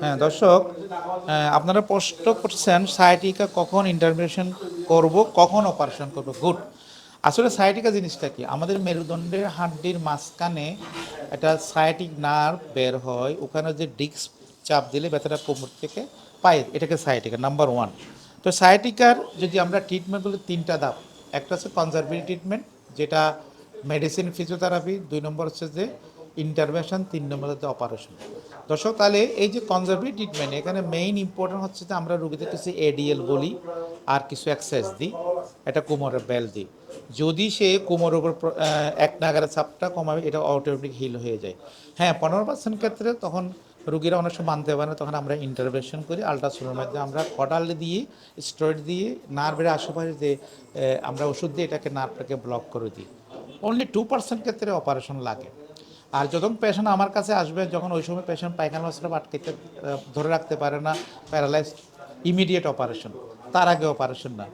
হ্যাঁ দর্শক আপনারা প্রশ্ন করছেন সাইটিকা কখন ইন্টারভেনশন করব, কখন অপারেশন করব? গুড আসলে সাইটিকা জিনিসটা কি? আমাদের মেরুদণ্ডের হাড্ডির মাঝখানে একটা সাইটিক নার্ভ বের হয়, ওখানে যে ডিস্ক চাপ দিলে ব্যথাটা কোমর থেকে পায়, এটাকে সাইটিকা নাম্বার ওয়ান তো সাইটিকার যদি আমরা ট্রিটমেন্টগুলো তিনটা ধাপ। একটা হচ্ছে কনজারভেটিভ ট্রিটমেন্ট যেটা মেডিসিন ফিজিওথেরাপি দুই নম্বর হচ্ছে যে ইন্টারভেনশন তিন নম্বর হচ্ছে অপারেশন দর্শক, তাহলে এই যে কনজারভেটিভ ট্রিটমেন্ট এখানে মেইন ইম্পর্টেন্ট হচ্ছে যে আমরা রোগীদের কিছু এডিএল বলি, আর কিছু এক্সারসাইজ দিই এটা কোমরের বেল দিই। যদি সে কোমরের উপর এক নাগারে চাপটা কমাবে, এটা অটোমেটিক হিল হয়ে যায়। হ্যাঁ পনেরো পার্সেন্ট ক্ষেত্রে তখন রুগীরা অনেক সময় মানতে পারে না, তখন আমরা ইন্টারভেনশন করি আলট্রাসাউন্ডের মাধ্যমে আমরা কটাল দিয়ে স্টেরয়েড দিয়ে নার্ভের আশেপাশে যে আমরা ওষুধ দিয়ে এটাকে নার্ভটাকে ব্লক করে দিই। অনলি টু পার্সেন্ট ক্ষেত্রে অপারেশন লাগে। আর যখন পেশেন্ট আমার কাছে আসবে, যখন ওই সময় পেশেন্ট পায়খানা রাস্তা আটকাইতে ধরে রাখতে পারে না প্যারালাইজ ইমিডিয়েট অপারেশন তার আগে অপারেশন না।